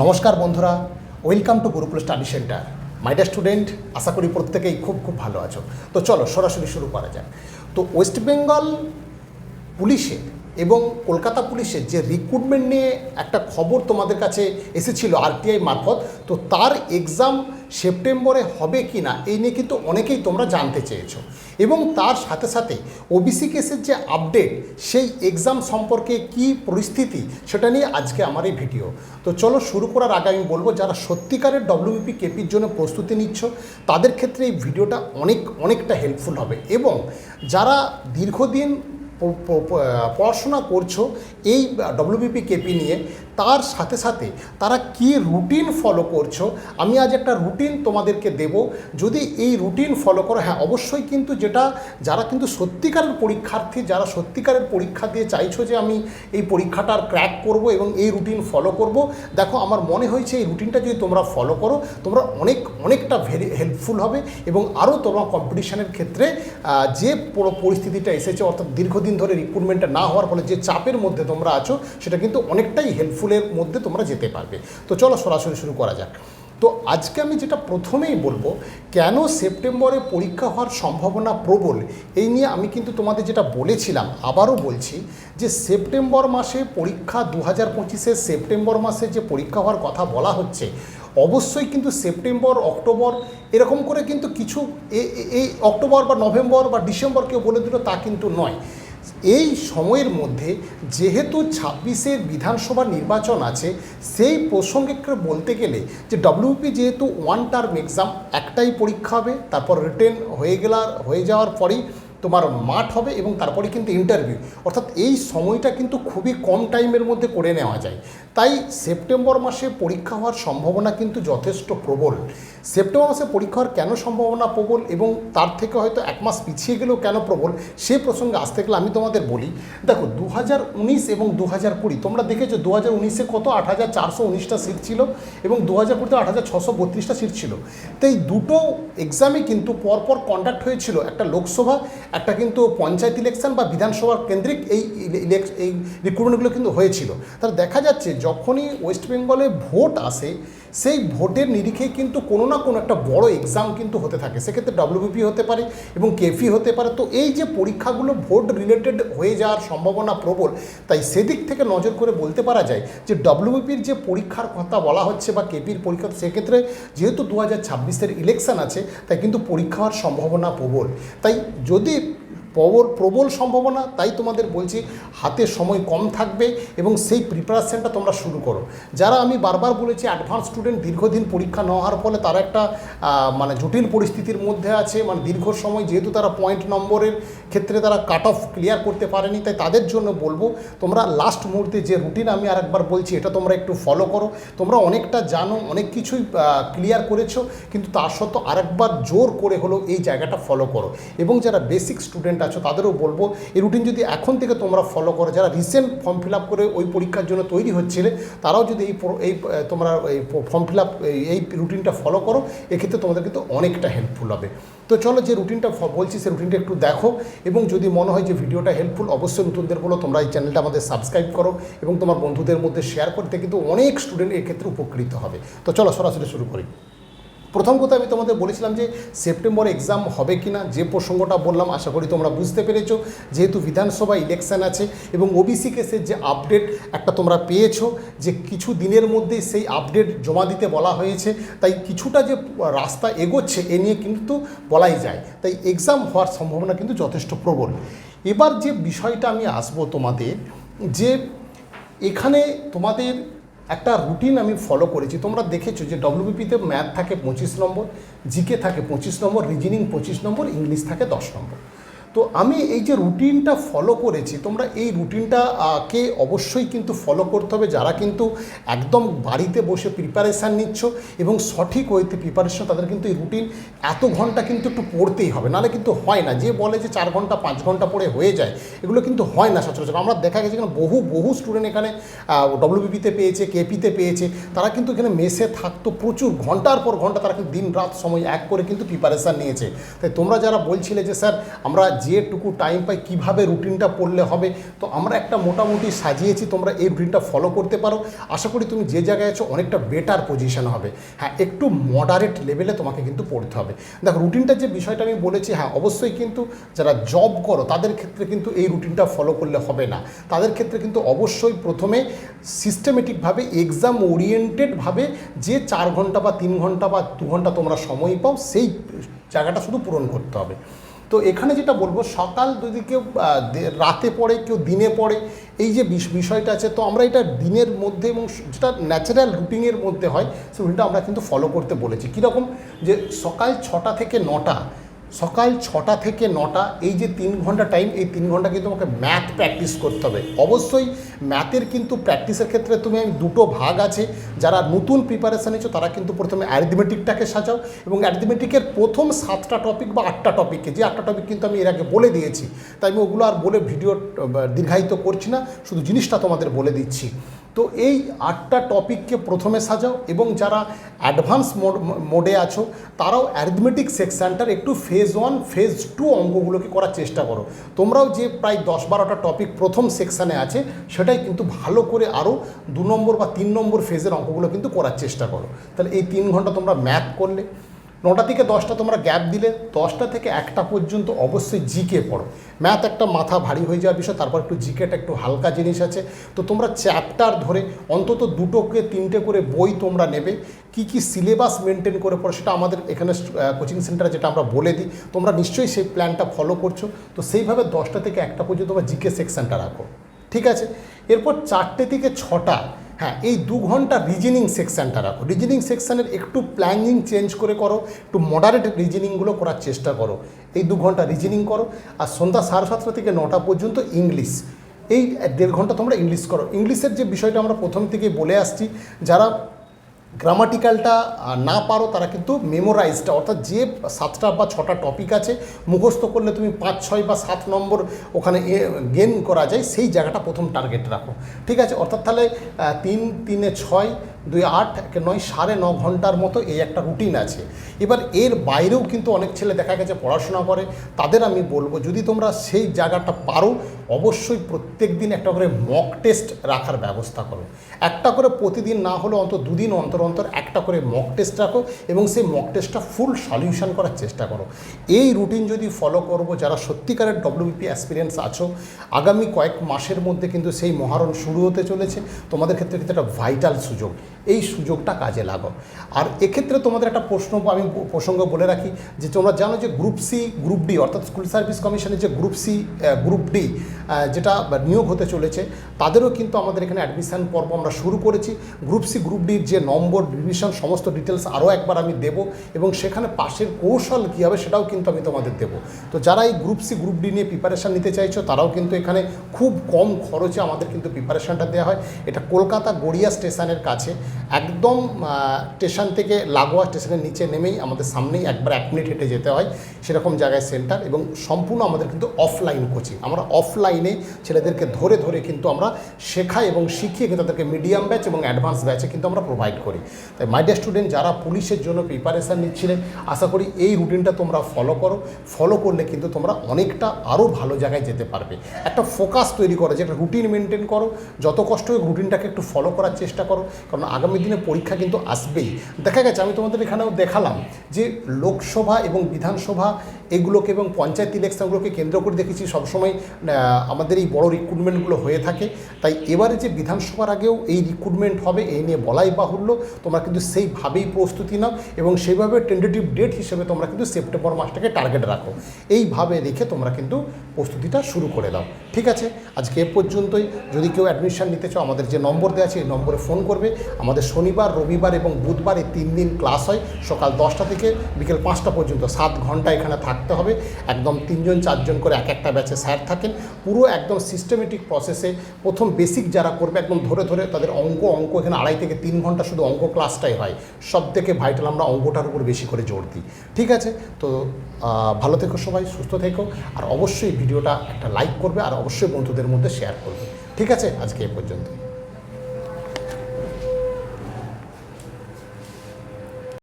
নমস্কার বন্ধুরা welcome to Gurukul study centre my dear student আশা করি প্রত্যেকেই খুব খুব ভালো আছো। তো চলো সরাসরি শুরু করা যাক। তো ওয়েস্ট বেঙ্গল পুলিশের এবং কলকাতা পুলিশের যে রিক্রুটমেন্ট নিয়ে একটা খবর তোমাদের কাছে এসেছিল আরটিআই মারফত, তো তার এক্সাম সেপ্টেম্বরে হবে কি না, এই নিয়ে কিন্তু অনেকেই তোমরা জানতে চেয়েছো। এবং তার সাথে সাথে ওবিসি কেসের যে আপডেট সেই এক্সাম সম্পর্কে কি পরিস্থিতি, সেটা নিয়ে আজকে আমার এই ভিডিও তো চলো শুরু করার আগে আমি বলব, যারা সত্যিকারের ডব্লিউবিপি কেপির জন্য প্রস্তুতি নিচ্ছ, তাদের ক্ষেত্রে এই ভিডিওটা অনেক, অনেকটা হেল্পফুল হবে। এবং যারা দীর্ঘদিন পড়াশোনা করছ এই ডব্লিউবিপি কেপি নিয়ে তার সাথে সাথে তারা কি রুটিন ফলো করছ? আমি আজ একটা রুটিন তোমাদেরকে দেব। যদি এই রুটিন ফলো করো হ্যাঁ অবশ্যই কিন্তু যেটা, যারা কিন্তু সত্যিকারের পরীক্ষার্থী, যারা সত্যিকারের পরীক্ষা দিয়ে চাইছো যে আমি এই পরীক্ষাটার ক্র্যাক করব এবং এই রুটিন ফলো করব, দেখো, আমার মনে হয়েছে এই রুটিনটা যদি তোমরা ফলো করো, তোমরা অনেক, অনেকটা ভেরি হেল্পফুল হবে এবং আরও তোমরা কম্পিটিশনের ক্ষেত্রে যে পুরো পরিস্থিতিটা এসেছে, অর্থাৎ দীর্ঘদিন ধরে রিক্রুটমেন্টটা না হওয়ার ফলে যে চাপের মধ্যে তোমরা আছো, সেটা কিন্তু অনেকটাই হেল্পফুলের মধ্যে তোমরা যেতে পারবে। তো চলো সরাসরি শুরু করা যাক। তো আজকে আমি যেটা প্রথমেই বলব, কেন সেপ্টেম্বরে পরীক্ষা হওয়ার সম্ভাবনা প্রবল, এই নিয়ে আমি কিন্তু তোমাদের যেটা বলেছিলাম, আবারও বলছি যে সেপ্টেম্বর মাসে পরীক্ষা দু হাজার পঁচিশের সেপ্টেম্বর মাসে যে পরীক্ষা হওয়ার কথা বলা হচ্ছে, অবশ্যই কিন্তু সেপ্টেম্বর, অক্টোবর, এরকম করে কিন্তু কিছু এই অক্টোবর বা নভেম্বর বা ডিসেম্বর কেউ বলে দিল তা কিন্তু নয়। এই সময়ের মধ্যে যেহেতু ছাব্বিশের বিধানসভা নির্বাচন আছে, সেই প্রসঙ্গে বলতে গেলে যে ডব্লিউপি যেহেতু ওয়ান টার্ম এক্সাম একটাই পরীক্ষা হবে, তারপর রিটেন হয়ে গেলার হয়ে যাওয়ার পরেই তোমার মাঠ হবে এবং তারপরে কিন্তু ইন্টারভিউ অর্থাৎ এই সময়টা কিন্তু খুবই কম টাইমের মধ্যে করে নেওয়া যায়। তাই সেপ্টেম্বর মাসে পরীক্ষা হওয়ার সম্ভাবনা কিন্তু যথেষ্ট প্রবল। সেপ্টেম্বর মাসে পরীক্ষা হওয়ার কেন সম্ভাবনা প্রবল এবং তার থেকে হয়তো এক মাস পিছিয়ে গেলেও কেন প্রবল, সে প্রসঙ্গে আসতে গেলে আমি তোমাদের বলি। দেখো দু হাজার উনিশ এবং দু হাজার কুড়ি, তোমরা দেখেছ দু হাজার উনিশে কত? আট হাজার চারশো উনিশটা সিট ছিল এবং দু হাজার কুড়িতে আট হাজার ছশো বত্রিশটা সিট ছিল। তো এই দুটো এক্সামে কিন্তু পরপর কন্ডাক্ট হয়েছিল একটা লোকসভা একটা কিন্তু পঞ্চায়েত ইলেকশন বা বিধানসভা কেন্দ্রিক এই এই রিক্রুটমেন্টগুলো কিন্তু হয়েছিল। তাহলে দেখা যাচ্ছে যখনই ওয়েস্ট বেঙ্গলে ভোট আসে, সেই ভোটের নিরিখে কিন্তু কোনো না কোনো একটা বড় এক্সাম কিন্তু হতে থাকে। সেক্ষেত্রে ডব্লিউবিপি হতে পারে এবং কেফি হতে পারে। তো এই যে পরীক্ষাগুলো ভোট রিলেটেড হয়ে যাওয়ার সম্ভাবনা প্রবল, তাই সেদিক থেকে নজর করে বলতে পারা যায় যে ডব্লিউবিপির যে পরীক্ষার কথা বলা হচ্ছে বা কেপির পরীক্ষা সেক্ষেত্রে যেহেতু দু হাজার ছাব্বিশের ইলেকশন আছে, তাই কিন্তু পরীক্ষা হওয়ার সম্ভাবনা প্রবল। তাই যদি প্রবল প্রবল সম্ভাবনা, তাই তোমাদের বলছি হাতে সময় কম থাকবে এবং সেই প্রিপারেশানটা তোমরা শুরু করো। যারা আমি বারবার বলেছি অ্যাডভান্স স্টুডেন্ট দীর্ঘদিন পরীক্ষা না হওয়ার ফলে তারা একটা মানে জটিল পরিস্থিতির মধ্যে আছে মানে দীর্ঘ সময় যেহেতু তারা পয়েন্ট নম্বরের ক্ষেত্রে তারা কাট অফ ক্লিয়ার করতে পারেনি, তাই তাদের জন্য বলব, তোমরা লাস্ট মুহূর্তে যে রুটিন আমি আরেকবার বলছি, এটা তোমরা একটু ফলো করো। তোমরা অনেকটা জানো, অনেক কিছুই ক্লিয়ার করেছ, কিন্তু তার সত্ত্বেও আরেকবার জোর করে হলো এই জায়গাটা ফলো করো। এবং যারা বেসিক স্টুডেন্ট আছো, তাদেরও বলব, এই রুটিন যদি এখন থেকে তোমরা ফলো করো, যারা রিসেন্ট ফর্ম ফিল আপ করে ওই পরীক্ষার জন্য তৈরি হচ্ছিলে, তারাও যদি এই এই তোমরা এই ফর্ম ফিল আপ এই রুটিনটা ফলো করো, এক্ষেত্রে তোমাদের কিন্তু অনেকটা হেল্পফুল হবে। তো চলো যে রুটিনটা বলছি সেই রুটিনটা একটু দেখো, এবং যদি মনে হয় যে ভিডিওটা হেল্পফুল অবশ্যই নতুনদের বলো, তোমরা এই চ্যানেলটা আমাদের সাবস্ক্রাইব করো, এবং তোমার বন্ধুদের মধ্যে শেয়ার করতে কিন্তু অনেক স্টুডেন্ট এক্ষেত্রে উপকৃত হবে। তো চলো সরাসরি শুরু করি। প্রথম কথা আমি তোমাদের বলেছিলাম যে সেপ্টেম্বর এক্সাম হবে কি না যে প্রসঙ্গটা বললাম, আশা করি তোমরা বুঝতে পেরেছ। যেহেতু বিধানসভা ইলেকশন আছে এবং ওবিসি কেসের যে আপডেট একটা তোমরা পেয়েছ, যে কিছু দিনের মধ্যে সেই আপডেট জমা দিতে বলা হয়েছে, তাই কিছুটা যে রাস্তা এগোচ্ছে এ নিয়ে কিন্তু বলাই যায়। তাই এক্সাম হওয়ার সম্ভাবনা কিন্তু যথেষ্ট প্রবল। এবার যে বিষয়টা আমি আসব তোমাদের, যে এখানে তোমাদের একটা রুটিন আমি ফলো করেছি। তোমরা দেখেছ যে ডব্লিউবিপিতে ম্যাথ থাকে পঁচিশ নম্বর জিকে থাকে পঁচিশ নম্বর রিজনিং পঁচিশ নম্বর ইংলিশ থাকে দশ নম্বর। তো আমি এই যে রুটিনটা ফলো করেছি, তোমরা এই রুটিনটা কে অবশ্যই কিন্তু ফলো করতে হবে। যারা কিন্তু একদম বাড়িতে বসে প্রিপারেশান নিচ্ছ এবং সঠিক ওয়েতে প্রিপারেশন তাদের কিন্তু এই রুটিন এত ঘণ্টা কিন্তু একটু পড়তেই হবে। নাহলে কিন্তু হয় না। যে বলে যে চার ঘণ্টা, পাঁচ ঘণ্টা পড়ে হয়ে যায়, এগুলো কিন্তু হয় না সচরাচর। আমরা দেখা গেছে এখানে বহু বহু স্টুডেন্ট এখানে ডব্লিউবিপিতে পেয়েছে কেপিতে পেয়েছে। তারা কিন্তু এখানে মেসে থাকতো প্রচুর, ঘণ্টার পর ঘণ্টা তারা কিন্তু দিন রাত সময় এক করে কিন্তু প্রিপারেশান নিয়েছে। তাই তোমরা যারা বলছিলে যে, স্যার, আমরা যেটুকু টাইম পাই, কীভাবে রুটিনটা পড়লে হবে, তো আমরা একটা মোটামুটি সাজিয়েছি, তোমরা এই রুটিনটা ফলো করতে পারো। আশা করি তুমি যে জায়গায় আছো, অনেকটা বেটার পজিশন হবে। হ্যাঁ একটু মডারেট লেভেলে তোমাকে কিন্তু পড়তে হবে। দেখো রুটিনটার যে বিষয়টা আমি বলেছি হ্যাঁ অবশ্যই কিন্তু যারা জব করো, তাদের ক্ষেত্রে কিন্তু এই রুটিনটা ফলো করলে হবে না। তাদের ক্ষেত্রে কিন্তু অবশ্যই প্রথমে সিস্টেমেটিকভাবে এক্সাম ওরিয়েন্টেডভাবে যে চার ঘণ্টা বা তিন ঘণ্টা বা দু ঘণ্টা তোমরা সময় পাও, সেই জায়গাটা শুধু পূরণ করতে হবে। তো এখানে যেটা বলব, সকাল যদি কেউ রাতে পড়ে, কেউ দিনে পড়ে, এই যে বিষ- বিষয়টা আছে, তো আমরা এটা দিনের মধ্যে এবং যেটা ন্যাচারাল রুটিনের মধ্যে হয় সে রুটিনটা আমরা কিন্তু ফলো করতে বলেছি। কীরকম? যে সকাল ছটা থেকে নটা সকাল ছটা থেকে নটা, এই যে তিন ঘণ্টা টাইম এই তিন ঘণ্টা কিন্তু তোমাকে ম্যাথ প্র্যাকটিস করতে হবে। অবশ্যই ম্যাথের কিন্তু প্র্যাকটিসের ক্ষেত্রে তুমি আমি দুটো ভাগ আছে। যারা নতুন প্রিপারেশান নিচ্ছ তারা কিন্তু প্রথমে অ্যারিথমেটিকটাকে সাজাও এবং অ্যারিথমেটিকের প্রথম সাতটা টপিক বা আটটা টপিককে যে আটটা টপিক কিন্তু আমি এর আগে বলে দিয়েছি, তাই আমি ওগুলো আর বলে ভিডিও দীর্ঘায়িত করছি না, শুধু জিনিসটা তোমাদের বলে দিচ্ছি। তো এই আটটা টপিককে প্রথমে সাজাও এবং যারা অ্যাডভান্স মোড মোডে আছো, তারাও অ্যারিথমেটিক সেকশানটার একটু ফেজ ওয়ান ফেজ টু অঙ্কগুলোকে করার চেষ্টা করো। তোমরাও যে প্রায় দশ বারোটা টপিক প্রথম সেকশানে আছে, সেটাই কিন্তু ভালো করে আরও দু নম্বর বা তিন নম্বর ফেজের অঙ্কগুলো কিন্তু করার চেষ্টা করো। তাহলে এই তিন ঘণ্টা তোমরা ম্যাথ করলে নটা থেকে দশটা তোমরা গ্যাপ দিলে, দশটা থেকে একটা পর্যন্ত অবশ্যই জিকে পড়ো। ম্যাথ একটা মাথা ভারী হয়ে যাওয়ার বিষয়, তারপর একটু জিকেটা একটু হালকা জিনিস আছে। তো তোমরা চ্যাপ্টার ধরে অন্তত দুটোকে তিনটে করে বই তোমরা নেবে। কি কি সিলেবাস মেনটেন করে পড়ো সেটা আমাদের এখানে কোচিং সেন্টারে যেটা আমরা বলে দিই। তোমরা নিশ্চয়ই সেই প্ল্যানটা ফলো করছ। তো সেইভাবে দশটা থেকে একটা পর্যন্ত তোমরা জিকে সেকশনটা রাখো। ঠিক আছে? এরপর চারটে থেকে ছটা হ্যাঁ এই দু ঘণ্টা রিজনিং সেকশানটা রাখো। রিজনিং সেকশানের একটু প্ল্যানিং চেঞ্জ করে করো, একটু মডারেট রিজনিংগুলো করার চেষ্টা করো। এই দু ঘণ্টা রিজনিং করো, আর সন্ধ্যা সাড়ে সাতটা থেকে নটা পর্যন্ত ইংলিশ এই দেড় ঘণ্টা তোমরা ইংলিশ করো। ইংলিশের যে বিষয়টা আমরা প্রথম থেকে বলে আসছি, যারা গ্রামাটিক্যালটা না পারো তারা কিন্তু মেমোরাইজটা অর্থাৎ যে সাতটা বা ছটা টপিক আছে, মুখস্থ করলে তুমি পাঁচ, ছয় বা সাত নম্বর ওখানে গেন করা যায়, সেই জায়গাটা প্রথম টার্গেট রাখো। ঠিক আছে? অর্থাৎ তাহলে তিন, তিনে ছয় দুই আট একে নয়, সাড়ে ন ঘণ্টার মতো এই একটা রুটিন আছে। এবার এর বাইরেও কিন্তু অনেক ছেলে দেখা গেছে পড়াশোনা করে, তাদের আমি বলব, যদি তোমরা সেই জায়গাটা পারো, অবশ্যই প্রত্যেক দিন একটা করে মক টেস্ট রাখার ব্যবস্থা করো। একটা করে প্রতিদিন না হলেও অন্তত দুদিন অন্তর অন্তর একটা করে মক টেস্ট রাখো এবং সেই মক টেস্টটা ফুল সলিউশন করার চেষ্টা করো। এই রুটিন যদি ফলো করব, যারা সত্যিকারের ডব্লিউবিপি অ্যাসপিরিয়েন্স আছো, আগামী কয়েক মাসের মধ্যে কিন্তু সেই মহারণ শুরু হতে চলেছে। তোমাদের ক্ষেত্রে কিন্তু একটা ভাইটাল সুযোগ। এই সুযোগটা কাজে লাগো। আর এক্ষেত্রে তোমাদের একটা প্রশ্ন আমি প্রসঙ্গ বলে রাখি যে তোমরা জানো যে গ্রুপ সি, গ্রুপ ডি, অর্থাৎ স্কুল সার্ভিস কমিশনের যে গ্রুপ সি গ্রুপ ডি যেটা নিয়োগ হতে চলেছে, তাদেরও কিন্তু আমাদের এখানে অ্যাডমিশান পর্ব আমরা শুরু করেছি। গ্রুপ সি গ্রুপ ডির যে নম্বর ডিভিশন সমস্ত ডিটেলস আরও একবার আমি দেব এবং সেখানে পাশের কৌশল কী হবে সেটাও কিন্তু আমি তোমাদের দেবো। তো যারা এই গ্রুপ সি গ্রুপ ডি নিয়ে প্রিপারেশান নিতে চাইছো, তারাও কিন্তু এখানে খুব কম খরচে আমাদের কিন্তু প্রিপারেশানটা দেওয়া হয়। এটা কলকাতা গড়িয়া স্টেশনের কাছে, একদম স্টেশন থেকে লাগোয়া স্টেশনের নিচে নেমেই আমাদের সামনেই একবার এক মিনিট হেঁটে যেতে হয়। সেরকম জায়গায় সেন্টার এবং সম্পূর্ণ আমাদের কিন্তু অফলাইন কোচিং আমরা অফলাইনে ছেলেদেরকে ধরে ধরে কিন্তু আমরা শেখাই এবং শিখিয়ে কিন্তু তাদেরকে মিডিয়াম ব্যাচ এবং অ্যাডভান্স ব্যাচে কিন্তু আমরা প্রোভাইড করি। তাই মাই ডিয়ার স্টুডেন্ট যারা পুলিশের জন্য প্রিপারেশান নিচ্ছিলেন, আশা করি এই রুটিনটা তোমরা ফলো করো। ফলো করলে কিন্তু তোমরা অনেকটা আরও ভালো জায়গায় যেতে পারবে। একটা ফোকাস তৈরি করো, যেটা রুটিন মেনটেন করো। যত কষ্ট হোক রুটিনটাকে একটু ফলো করার চেষ্টা করো। কারণ আগামী দিনে পরীক্ষা কিন্তু আসবেই। দেখা গেছে, আমি তোমাদের এখানেও দেখালাম যে লোকসভা এবং বিধানসভা এগুলোকে এবং পঞ্চায়েত ইলেকশনগুলোকে কেন্দ্র করে দেখেছি, সবসময় আমাদের এই বড় রিক্রুটমেন্টগুলো হয়ে থাকে। তাই এবারে যে বিধানসভার আগেও এই রিক্রুটমেন্ট হবে, এই নিয়ে বলাই বাহুল্য। তোমরা কিন্তু সেইভাবেই প্রস্তুতি নাও এবং সেইভাবে টেন্টেটিভ ডেট হিসেবে তোমরা কিন্তু সেপ্টেম্বর মাসটাকে টার্গেট রাখো। এইভাবে রেখে তোমরা কিন্তু প্রস্তুতিটা শুরু করে দাও। ঠিক আছে? আজকে এ পর্যন্তই। যদি কেউ অ্যাডমিশন নিতে চাও, আমাদের যে নম্বর দেওয়া আছে, এই নম্বরে ফোন করবে। আমাদের শনিবার, রবিবার এবং বুধবার এই তিন দিন ক্লাস হয়। সকাল দশটা থেকে বিকেল পাঁচটা পর্যন্ত। সাত ঘণ্টা এখানে থাকতে হবে। একদম তিনজন, চারজন করে এক একটা ব্যাচে স্যার থাকেন। পুরো একদম সিস্টেমেটিক প্রসেসে প্রথম বেসিক যারা করবে, একদম ধরে ধরে তাদের অঙ্ক অঙ্ক এখানে আড়াই থেকে তিন ঘণ্টা শুধু অঙ্ক ক্লাসটাই হয়। সব থেকে ভাইটাল আমরা অঙ্কটার উপর বেশি করে জোর দিই। ঠিক আছে? তো ভালো থেকো সবাই, সুস্থ থেকো। আর অবশ্যই ভিডিওটা একটা লাইক করবে আর অবশ্যই বন্ধুদের মধ্যে শেয়ার করবে। ঠিক আছে? আজকে এ পর্যন্ত